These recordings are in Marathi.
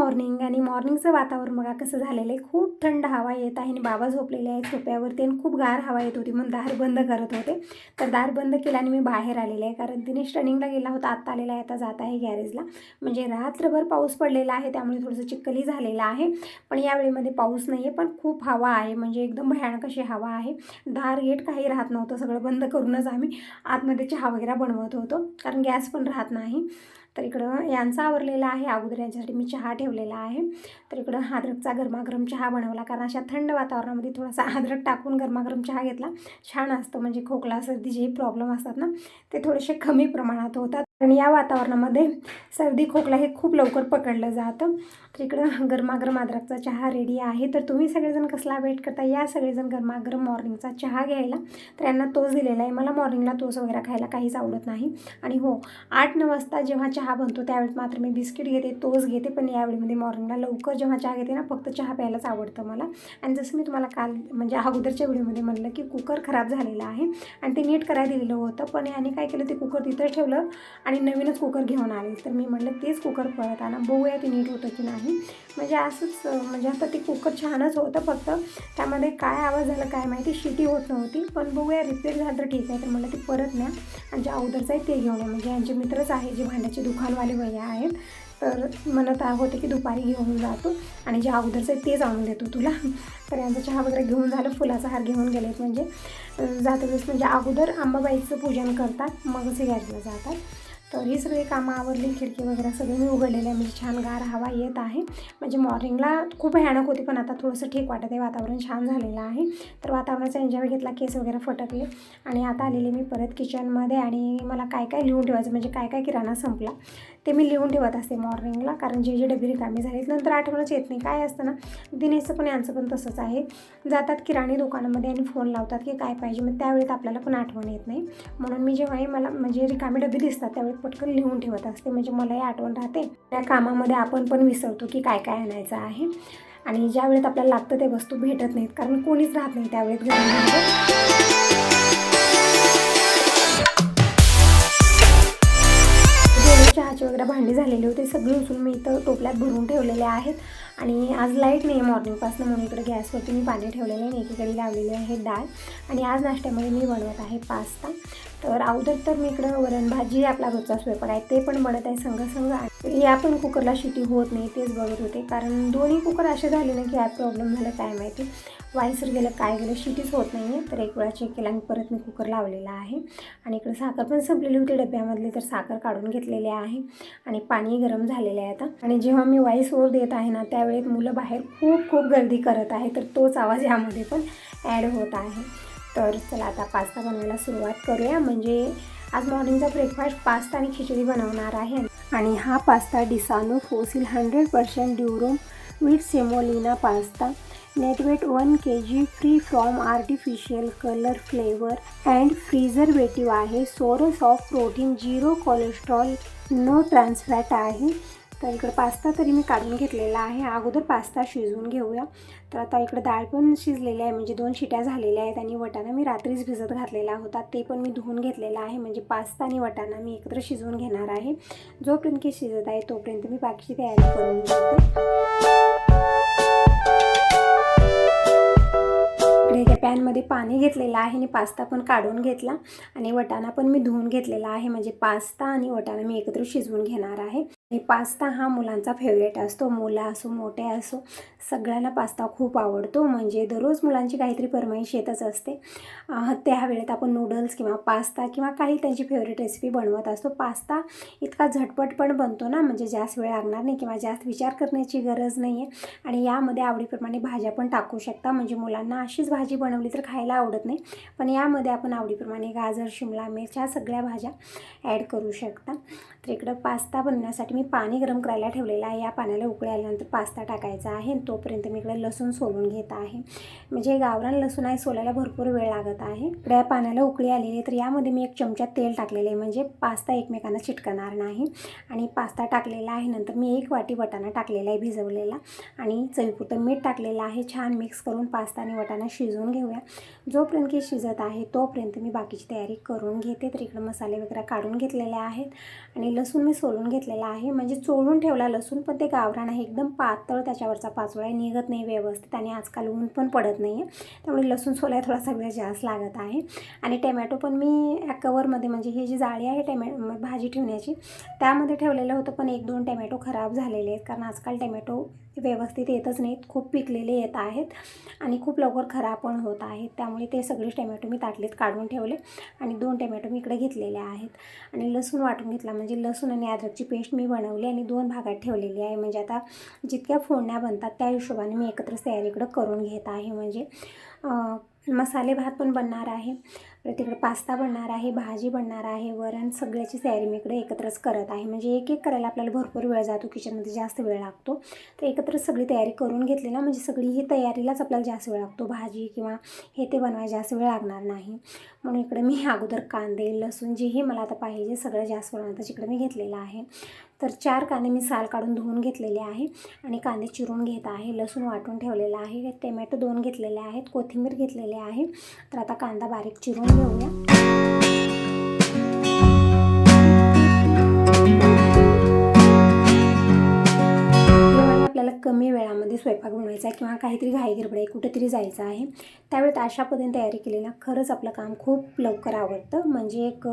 ஒரு நீங்கள் मॉर्निंगचं वातावरण बघा कसं झालेलं आहे. खूप थंड हवा येत आहे आणि बाबा झोपलेले आहेत झोप्यावरती आणि खूप गार हवा येत होती. म्हणून दार बंद करत होते. तर दार बंद केल्याने आणि मी बाहेर आलेले आहे. कारण तिने रनिंगला गेला होता. आत्ता आलेला आहे. आता जात आहे गॅरेजला. म्हणजे रात्रभर पाऊस पडलेला आहे. त्यामुळे थोडंसं चिखलही झालेलं आहे. पण यावेळीमध्ये पाऊस नाही आहे. पण खूप हवा आहे. म्हणजे एकदम भयानक अशी हवा आहे. दार गेट काही राहत नव्हतं. सगळं बंद करूनच आम्ही आतमध्ये चहा वगैरे बनवत होतो. कारण गॅस पण राहत नाही. तर इकडं यांचा आवरलेला आहे. अगोदर यांच्यासाठी मी चहा ठेवलेला आहे. तर इकडं अद्रकचा गरमागरम चहा बनवला कारण अशा थंड वातावरणामध्ये थोडासा अद्रक टाकून गरमागरम चहा घेतला छान असतो. म्हणजे खोकला सर्दी जे प्रॉब्लेम असतात ना ते थोडेसे कमी प्रमाणात होतात. आणि या वातावरणामध्ये सर्दी खोकला हे खूप लवकर पकडलं जातं. तर इकडं गरमागरम अद्रकचा चहा रेडी आहे. तर तुम्ही सगळेजण कसला वेट करता? या सगळेजण गरमागरम मॉर्निंगचा चहा घ्यायला. तर यांना तोच दिलेला आहे. मला मॉर्निंगला तोच वगैरे खायला काहीच आवडत नाही. आणि हो आठ नऊ वाजता जेव्हा चहा बनतो त्यावेळेस मात्र मी बिस्किट घेते तोच घेते. पण यावेळीमध्ये मॉर्निंगला लवकर जेव्हा चहा घेते ना फक्त चहा प्यायलाच आवडतं मला. आणि जसं मी तुम्हाला काल म्हणजे अगोदरच्या व्हिडिओमध्ये म्हणलं की कुकर खराब झालेला आहे. आणि ते नीट करायला दिलेलं होतं. पण याने काय केलं ते कुकर तिथं ठेवलं. आणि नवीनच कुकर घेऊन आले. तर मी म्हटलं तेच कुकर परत आणा बघूया ते नीट होतं की नाही. म्हणजे असंच म्हणजे आता ते कुकर छानच होतं फक्त. त्यामध्ये काय आवाज झाला काय माहिती शिटी होत नव्हती. पण बघूया रिपेअर झालं तर ठीक आहे. तर म्हणलं ते परत न्या. आणि जे अगोदरचं आहे ते घेऊन या. म्हणजे यांचे मित्रच आहे जे भांड्याचे दुकानवाले भैया आहेत. तर म्हणत होते की दुपारी घेऊन जातो. आणि जे अगोदरचं आहे तेच आणून देतो तुला. तर यांचा चहा वगैरे घेऊन झालं फुलाचा हार घेऊन गेलेत. म्हणजे अं, जाता वेळेस म्हणजे अगोदर अंबाबाईचं पूजन करतात मगच हे घ्यायला जातात. तर ही सगळी कामं आवरली खिडकी वगैरे सगळे मी उघडलेले आहे. म्हणजे छान गार हवा येत आहे. म्हणजे मॉर्निंगला खूप भयानक होती पण आता थोडंसं ठीक वाटत आहे. वातावरण छान झालेलं आहे. तर वातावरणाचा एन्जॉय घेतला केस वगैरे फटकले. आणि आता आलेले मी परत किचनमध्ये आणि मला काय काय लिहून ठेवायचं म्हणजे काय काय किराणा संपला ते मी लिहून ठेवत असते मॉर्निंगला कारण जे जे डबे रिकामी झालीत नंतर आठवणच येत नाही. काय असतं ना दिनेशचं पण यांचं पण तसंच आहे. जातात किराणी दुकानामध्ये आणि फोन लावतात की काय पाहिजे मग त्यावेळेत आपल्याला पण आठवण येत नाही. म्हणून मी जेव्हाही मला म्हणजे रिकामी डबे दिसतात त्यावेळी पटकन लिहून ठेवत असते. म्हणजे मलाही आठवण राहते. त्या कामामध्ये आपण पण विसरतो की काय काय आणायचं आहे. आणि ज्या वेळेत आपल्याला लागतं ते वस्तू भेटत नाहीत. कारण कोणीच राहत नाही त्यावेळेत घरामध्ये जेवढे चहाचे वगैरे भांडी झालेली होते सगळे उचलून मी इथं टोपल्यात भरून ठेवलेले आहेत. आणि आज लाइट नाही आहे मॉर्निंगपासून म्हणून इकडे गॅसवरती मी पाणी ठेवलेलं आहे. एकीकडे लावलेली आहे डाळ. आणि आज नाश्त्यामध्ये मी बनवत आहे पास्ता. तर अगोदर तर मी इकडं वरण भाजी आपला रोजचा स्वयंपाक आहे ते पण बनत आहे संघ संघ या पण कुकरला शिटी होत नाही तेच बघत होते. कारण दोन्ही कुकर असे झाले ना की काय प्रॉब्लेम झाला काय माहिती. वायसर गेलं काय गेलं शिटीच होत नाही आहे तर एक वेळा चेक केला आणि परत मी कुकर लावलेला आहे. आणि इकडं साखर पण संपलेली होती डब्यामधली तर साखर काढून घेतलेली आहे. आणि पाणी गरम झालेलं आहे आता. आणि जेव्हा मी वाईस ओर देत आहे ना त्यावेळेत मुलं बाहेर खूप खूप गर्दी करत आहे. तर तोच आवाज यामध्ये पण ॲड होत आहे. तर चला आता पास्ता बनवायला सुरुवात करूया. म्हणजे आज मॉर्निंगचा ब्रेकफास्ट पास्ता आणि खिचडी बनवणार आहे. आणि हा pasta Disano fusilli hundred percent durum with semolina pasta. Net weight one K G free from artificial colour flavour and preservative आहे. Source of protein zero cholesterol no trans fat आहे. तर इकडं पास्ता तरी मी काढून घेतलेला आहे. अगोदर पास्ता शिजवून घेऊया. तर आता इकडं डाळ पण शिजलेली आहे. म्हणजे दोन शिट्या झालेल्या आहेत आणि वटाणा मी रात्रीच भिजत घातलेला होता. ते पण मी धुवून घेतलेला आहे. म्हणजे पास्ता आणि वटाणा मी एकत्र शिजवून घेणार आहे. जोपर्यंत की शिजत आहे तोपर्यंत मी बाकीची तयारी करून घेते. इकडे पॅनमध्ये पाणी घेतलेलं आहे आणि पास्ता पण काढून घेतला. आणि वटाणा पण मी धुवून घेतलेला आहे. म्हणजे पास्ता आणि वटाणा मी एकत्र शिजवून घेणार आहे. पास्ता हा मुलांचा फेवरेट असतो. मुलं असो मोठे असो सगळ्यांना पास्ता खूप आवडतो म्हणजे दररोज मुलांची काहीतरी परमाईश येतच असते. त्या वेळेत आपण नूडल्स किंवा पास्ता किंवा काही त्यांची फेवरेट रेसिपी बनवत असतो. पास्ता इतका झटपट पण बनतो ना म्हणजे जास्त वेळ लागणार नाही किंवा जास्त विचार करण्याची गरज नाही आहे आणि यामध्ये आवडीप्रमाणे भाज्या पण टाकू शकता म्हणजे मुलांना अशीच भाजी बनवली तर खायला आवडत नाही. पण यामध्ये आपण आवडीप्रमाणे गाजर शिमला मिरच ह्या सगळ्या भाज्या ॲड करू शकता. तर इकडं पास्ता बनवण्यासाठी मी पाणी गरम करायला ठेवलेलं आहे. या पाण्याला उकळी आल्यानंतर पास्ता टाकायचा आहे. तोपर्यंत मी इकडे लसूण सोलून घेत आहे. म्हणजे गावरान लसूण आहे सोलायला भरपूर वेळ लागत आहे. इकडे या पाण्याला उकळी आलेली आहे तर यामध्ये मी एक चमचा तेल टाकलेलं आहे. म्हणजे पास्ता एकमेकांना चिटकणार नाही. आणि पास्ता टाकलेला आहे नंतर मी एक वाटी वटाणा टाकलेला आहे भिजवलेला. आणि चवीपुरतं मीठ टाकलेलं आहे. छान मिक्स करून पास्ता आणि वटाणा शिजवून घेऊया. जोपर्यंत की शिजत आहे तोपर्यंत मी बाकीची तयारी करून घेते. तर इकडं मसाले वगैरे काढून घेतलेले आहेत. आणि लसूण मी सोलून घेतलेला आहे. म्हणजे चोळून ठेवला लसूण पण ते गावरान आहे. एकदम पातळ त्याच्यावरचा पाचोळा आहे, निघत नाही व्यवस्थित आणि आजकाल ऊन पण पडत नाही आहे त्यामुळे लसूण सोलाय थोडासा वेळ जास्त लागत आहे. आणि टमॅटो पण मी या कवरमध्ये म्हणजे ही जी जाळी आहे टमॅ भाजी ठेवण्याची त्यामध्ये ठेवलेलं होतं पण एक दोन टमॅटो खराब झालेले आहेत. कारण आजकाल टमॅटो व्यवस्थित येतच नाहीत. खूप पिकलेले येत आहेत आणि खूप लवकर खराब पण होत आहेत. त्यामुळे ते सगळे टमॅटो मी ताटलीत काढून ठेवले आणि दोन टमॅटो मी इकडे घेतलेले आहेत. आणि लसूण वाटून घेतला. म्हणजे लसूण आणि अद्रकची पेस्ट मी बनवली आणि दोन भागात ठेवलेली आहे. म्हणजे आता जितक्या फोडण्या बनतात त्या हिशोबाने मी एकत्र तयारी इकडं करून घेत आहे. म्हणजे मसाले भात पण बनणार आहे. परत तिकडे पास्ता बनणार आहे भाजी बनणार आहे वरण सगळ्याची तयारी मी इकडे एकत्रच करत आहे. म्हणजे एक एक करायला आपल्याला भरपूर वेळ जातो किचनमध्ये जास्त वेळ लागतो. तर एकत्रच सगळी तयारी करून घेतली ना म्हणजे सगळी ही तयारीलाच आपल्याला जास्त वेळ लागतो. भाजी किंवा हे ते बनवायला जास्त वेळ लागणार नाही. म्हणून इकडे मी अगोदर कांदे लसूण जेही मला आता पाहिजे सगळं जास्त प्रमाणात इकडे मी घेतलेलं आहे. तर चार कांदे मी साल काढून धुवून घेतलेले आहे आणि कांदे चिरून घेत आहे. लसूण वाटून ठेवलेला आहे टोमॅटो दोन घेतलेले आहेत कोथिंबीर घेतलेले आहे. तर आता कांदा बारीक चिरून घेऊया आपल्याला कमी वेळामध्ये स्वयंपाक बनवायचा आहे किंवा काहीतरी घाई गडबड आहे कुठेतरी जायचं आहे. त्यावेळेत अशा पद्धतीने तयारी केलेला खरंच आपलं काम खूप लवकर आवडतं. म्हणजे एक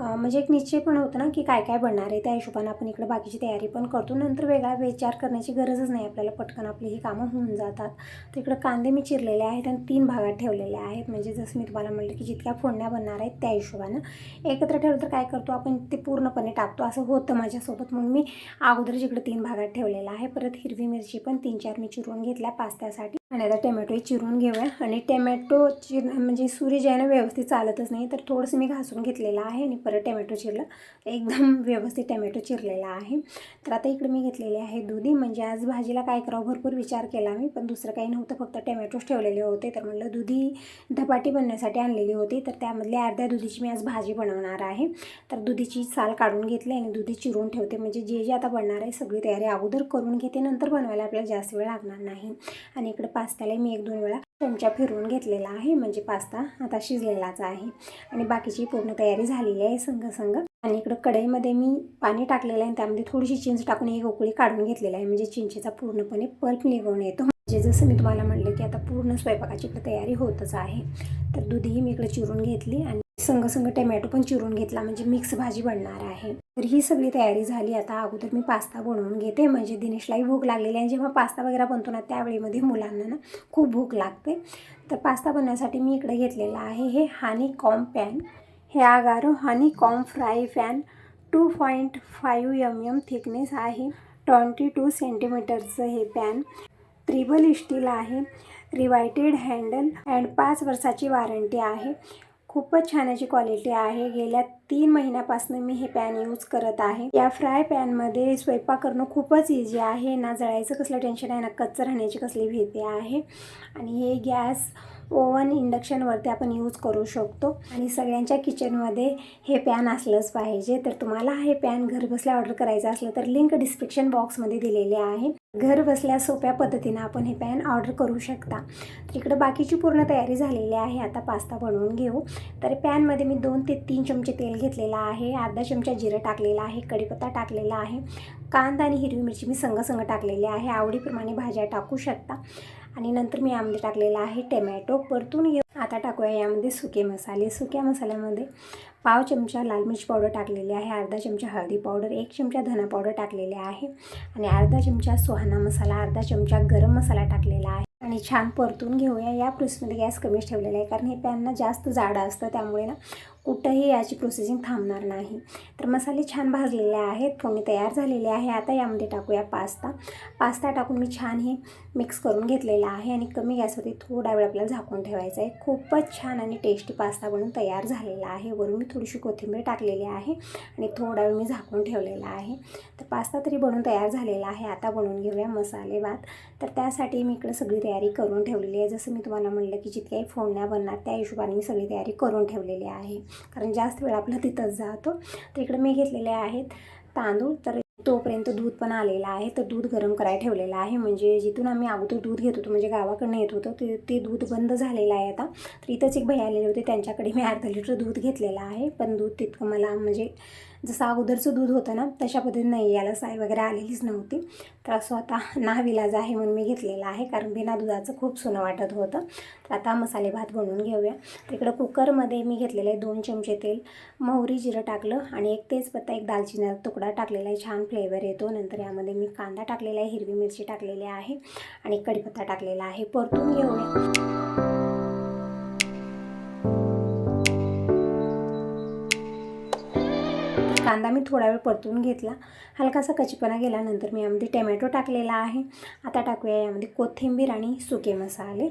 म्हणजे एक निश्चय पण होतं ना की काय काय बनणार आहे त्या हिशोबाने आपण इकडे बाकीची तयारी पण करतो. नंतर वेगळा विचार करण्याची गरजच नाही आपल्याला. पटकन आपली ही कामं होऊन जातात. तर इकडं कांदे मी चिरलेले आहेत आणि तीन भागात ठेवलेले आहेत. म्हणजे जसं मी तुम्हाला म्हणलं की जितक्या फोडण्या बनणार आहेत त्या हिशोबानं. एकत्र ठेवलं तर काय करतो आपण ते पूर्णपणे टाकतो. असं होतं माझ्यासोबत. म्हणून मी अगोदर जिकडं तीन भागात ठेवलेलं आहे परत हिरवी मिरची पण तीन चार मी चिरून घेतल्या पास्त्यासाठी. आणि आता टोमॅटोही चिरून घेऊया. आणि टोमॅटो चिर म्हणजे सुरी जे आहे ना व्यवस्थित चालतच नाही. तर थोडंसं मी घासून घेतलेलं आहे आणि परत टोमॅटो चिरलं. एकदम व्यवस्थित टोमॅटो चिरलेला आहे. तर आता इकडे मी घेतलेले आहे दुधी. म्हणजे आज भाजीला काय करावं? भरपूर विचार केला मी पण दुसरं काही नव्हतं. फक्त टोमॅटोच ठेवलेले होते. तर म्हणलं दुधी धपाटी बनण्यासाठी आणलेली होती. तर त्यामधली अर्ध्या दुधीची मी आज भाजी बनवणार आहे. तर दुधीची साल काढून घेतली आणि दुधी चिरून ठेवते. म्हणजे जे जे आता बनणार आहे सगळी तयारी अगोदर करून घेते. नंतर बनवायला आपल्याला जास्त वेळ लागणार नाही. आणि इकडे पास्त्याला मी एक दोन वेळा चमचा फिरवून घेतलेला आहे. म्हणजे पास्ता आता शिजलेलाच आहे. आणि बाकीची पूर्ण तयारी झालेली आहे संग संग आणि इकडं कढईमध्ये मी पाणी टाकलेलं आहे. आणि त्यामध्ये थोडीशी चिंच टाकून एक उकळी काढून घेतलेला आहे. म्हणजे चिंचेचा पूर्णपणे पल्प निघून येतो. म्हणजे जसं मी तुम्हाला म्हणलं की आता पूर्ण स्वयंपाकाची इकडे तयारी होतच आहे. तर दुधीही मी इकडे चिरून घेतली आणि संग संग टमॅटो पण चिरून घेतला. म्हणजे मिक्स भाजी बनणार आहे. तर ही सगळी तयारी झाली. आता अगोदर मी पास्ता बनवून घेते. म्हणजे दिनेशलाही भूक लागलेली आहे. आणि जेव्हा पास्ता वगैरे बनतो ना त्यावेळीमध्ये मुलांना ना खूप भूक लागते. तर पास्ता बनवण्यासाठी मी इकडे घेतलेला आहे. हे हानी कॉम पॅन हे आगारो हानी com fry pan two point five M M thickness आहे. ट्वेंटी टू सेंटीमीटरचं हे पॅन ट्रिबल स्टील आहे. रिवायटेड हँडल अँड पाच वर्षाची वॉरंटी आहे. खूपच छान याची क्वालिटी आहे. गेल्या तीन महिन्यापासून मी हे पॅन यूज करत आहे. या फ्राय पॅनमध्ये स्वयंपाक करणं खूपच इझी आहे. ना जळायचं कसलं टेन्शन आहे ना कच्चं राहण्याची कसली भीती आहे. आणि हे गॅस ओवन इंडक्शनवरती आपण यूज करू शकतो. आणि सगळ्यांच्या किचनमध्ये हे पॅन असलंच पाहिजे. तर तुम्हाला हे पॅन घरबसल्या ऑर्डर करायचं असलं तर लिंक डिस्क्रिप्शन बॉक्समध्ये दिलेले आहे. घर बसल्या सोप्या पद्धतीनं आपण हे पॅन ऑर्डर करू शकता. तर इकडं बाकीची पूर्ण तयारी झालेली आहे. आता पास्ता बनवून घेऊ. तर पॅनमध्ये मी दोन ते तीन चमचे तेल घेतलेला आहे अर्धा चमचा जिरं टाकलेला आहे कढीपत्ता टाकलेला आहे कांदा आणि हिरवी मिरची मी संग संग टाकलेली आहे आवडीप्रमाणे भाज्या टाकू शकता. आणि नंतर मी यामध्ये टाकलेला आहे टमॅटो परतून घेऊ. आता टाकूया यामध्ये सुके मसाले. सुक्या मसाल्यामध्ये पाव चमचा लाल मिरची पावडर टाकलेली आहे अर्धा चमचा हळदी पावडर एक चमचा धना पावडर टाकलेले आहे आणि अर्धा चमचा सुहाना मसाला अर्धा चमचा गरम मसाला टाकलेला आहे. आणि छान परतून घेऊया. या प्रोसेसमध्ये गॅस कमीच ठेवलेला आहे. कारण हे पॅनना जास्त जाडं असतं. त्यामुळे ना कुठंही याची प्रोसेसिंग थांबणार नाही. तर मसाले छान भाजलेले आहेत. फोडणी तयार झालेले आहे. आता यामध्ये टाकूया पास्ता. पास्ता टाकून मी छान हे मिक्स करून घेतलेला आहे. आणि कमी गॅसवरती थोडा वेळ आपल्याला झाकून ठेवायचा आहे. खूपच छान आणि टेस्टी पास्ता बनून तयार झालेला आहे. वरून मी थोडीशी कोथिंबीर टाकलेली आहे. आणि थोडा वेळ मी झाकून ठेवलेला आहे. पास्ता तरी बनून तयार झालेला आहे. आता बनवून घेऊया मसाले भात. तर त्यासाठी मी इकडं सगळी तयारी करून ठेवलेली आहे. जसं मी तुम्हाला म्हणलं की जितक्याही फोडण्या बनणार त्या हिशोबाने मी सगळी तयारी करून ठेवलेली आहे. कारण जास्त वेळ आपला तिथंच जातो. तर इकडं मी घेतलेले आहेत तांदूळ. तर तोपर्यंत दूध पण आलेलं आहे. तर दूध गरम करायला ठेवलेलं आहे. म्हणजे जिथून आम्ही अगोदर दूध घेत होतो म्हणजे गावाकडनं येत होतं ते ते दूध बंद झालेलं आहे आता. तर इथंच एक भैया आलेले होते. त्यांच्याकडे मी अर्धा लिटर दूध घेतलेलं आहे. पण दूध तितकं मला म्हणजे जसं अगोदरचं दूध होतं ना तशा पद्धतीने नाही याला साय वगैरे आलेलीच नव्हती. तर असं आता नाविलाज आहे म्हणून मी घेतलेला आहे कारण बिना दुधाचं खूप सोनं वाटत होतं. तर आता मसाले भात बनवून घेऊया. तिकडं कुकरमध्ये मी घेतलेलं आहे दोन चमचे तेल मोहरी जिरं टाकलं आणि एक तेजपत्ता एक दालचिनीचा तुकडा टाकलेला आहे. छान फ्लेवर येतो. नंतर यामध्ये मी कांदा टाकलेला आहे हिरवी मिरची टाकलेली आहे आणि कढीपत्ता टाकलेला आहे. परतून घेऊया. कांदा मी थोडा वेळ परतून घेतला. हलकासा कचीपणा गेल्यानंतर मी यामध्ये टमॅटो टाकलेला आहे. आता टाकूया यामध्ये कोथिंबीर आणि सुके मसाले.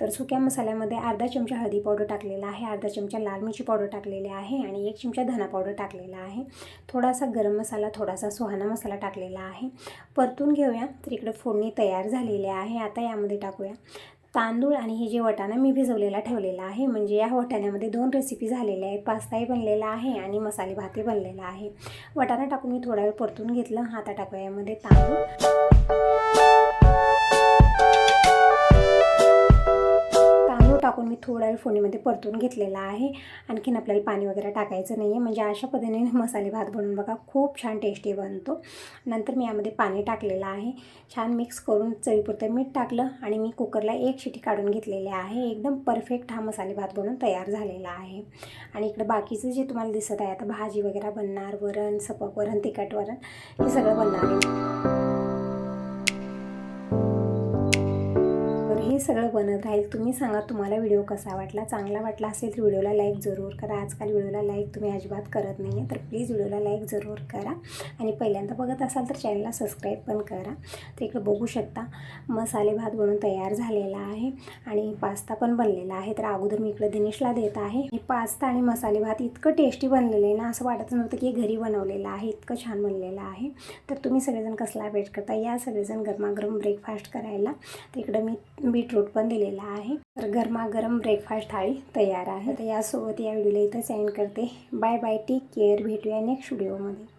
तर सुक्या मसाल्यामध्ये अर्धा चमचा हळदी पावडर टाकलेला आहे अर्धा चमचा लाल मिरची पावडर टाकलेली आहे आणि एक चमचा धना पावडर टाकलेला आहे. थोडासा गरम मसाला थोडासा सुहाना मसाला टाकलेला आहे. परतून घेऊया. तर इकडे फोडणी तयार झालेली आहे. आता यामध्ये टाकूया. तांदूळ आणि हे जे वाटाणा मी भिजवलेला ठेवलेला आहे म्हणजे या वाटाण्यामध्ये दोन रेसिपी झालेल्या आहेत. पास्ताही बनलेला आहे आणि मसाले भातही बनलेला आहे. वाटाणा टाकून मी थोडा वेळ परतून घेतलं. हाता टाकूया यामध्ये तांदूळ. आपल्याला फोडणीमध्ये परतून घेतलेला आहे. आणखीन आपल्याला पाणी वगैरे टाकायचं नाही आहे म्हणजे अशा पद्धतीने मसाले भात बनवून बघा खूप छान टेस्टी बनतो. नंतर मी यामध्ये पाणी टाकलेलं आहे. छान मिक्स करून चवीपुरतं मीठ टाकलं आणि मी कुकरला एक शिटी काढून घेतलेली आहे. एकदम परफेक्ट हा मसाले भात बनवून तयार झालेला आहे. आणि इकडं बाकीचं जे तुम्हाला दिसत आहे आता भाजी वगैरे बनणार वरण सपक वरण तिखट वरण हे सगळं बनणार आहे. हे सगळं बनत राहील. तुम्ही सांगा तुम्हाला व्हिडिओ कसा वाटला? चांगला वाटला असेल तर व्हिडिओला लाईक जरूर करा. आजकाल व्हिडिओला लाईक तुम्ही अजिबात करत नाही आहे तर प्लीज व्हिडिओला लाईक जरूर करा. आणि पहिल्यांदा बघत असाल तर चॅनलला सबस्क्राईब पण करा. तर इकडे बघू शकता मसाले भात बनवून तयार झालेला आहे आणि पास्ता पण बनलेला आहे. तर अगोदर मी इकडं दिनेशला देत आहे. हे पास्ता आणि मसाले भात इतकं टेस्टी बनलेलं आहे ना असं वाटत नव्हतं की घरी बनवलेलं आहे. इतकं छान बनलेलं आहे. तर तुम्ही सगळेजण कसला वेट करता? या सगळेजण गरमागरम ब्रेकफास्ट करायला. तर इकडं मी बीटरूट पण दिलेला आहे. तर गरमागरम ब्रेकफास्ट थाळी तयार आहे. तर यासोबत या व्हिडिओला इथं सेंड करते. बाय बाय टेक केअर भेटूया नेक्स्ट व्हिडिओमध्ये